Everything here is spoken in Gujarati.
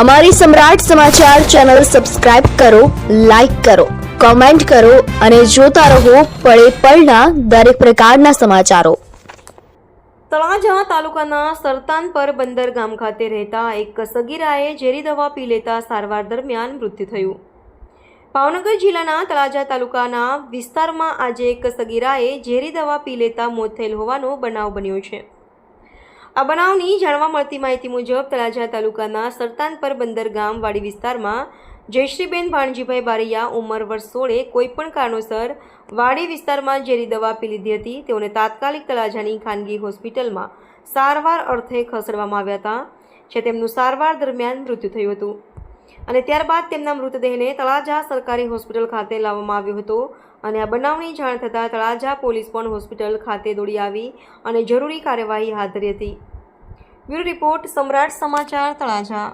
અમારી સમ્રાટ સમાચાર ચેનલ સબસ્ક્રાઇબ કરો, લાઇક કરો, કોમેન્ટ કરો અને જોતા રહો પળે પળના દરેક પ્રકારના સમાચારો. તળાજા તાલુકાના સરતાનપર બંદર ગામ ખાતે રહેતા એક સગીરાએ ઝેરી દવા પી લેતા સારવાર દરમિયાન મૃત્યુ થયું. ભાવનગર જિલ્લાના તળાજા તાલુકાના વિસ્તારમાં આજે એક સગીરાએ ઝેરી દવા પી લેતા મોત થયેલ હોવાનો બનાવ બન્યો છે. આ બનાવની જાણવા મળતી માહિતી મુજબ તળાજા તાલુકાના સરતાનપર બંદર ગામ વિસ્તારમાં જયશ્રીબેન ભાણજીભાઈ બારૈયા ઉંમર વર્ષ સોળે કોઈપણ કારણોસર વાડી વિસ્તારમાં ઝેરી દવા પી લીધી હતી. તેઓને તાત્કાલિક તળાજાની ખાનગી હોસ્પિટલમાં સારવાર અર્થે ખસેડવામાં આવ્યા હતા, જે તેમનું સારવાર દરમિયાન મૃત્યુ થયું હતું. અને ત્યારબાદ તેમના મૃતદેહને તળાજા સરકારી હોસ્પિટલ ખાતે લાવવામાં આવ્યો હતો. અને આ બનાવની જાણ થતાં તળાજા પોલીસ પણ હોસ્પિટલ ખાતે દોડી આવી અને જરૂરી કાર્યવાહી હાથ ધરી હતી. બ્યુરો રિપોર્ટ સમ્રાટ સમાચાર તળાજા.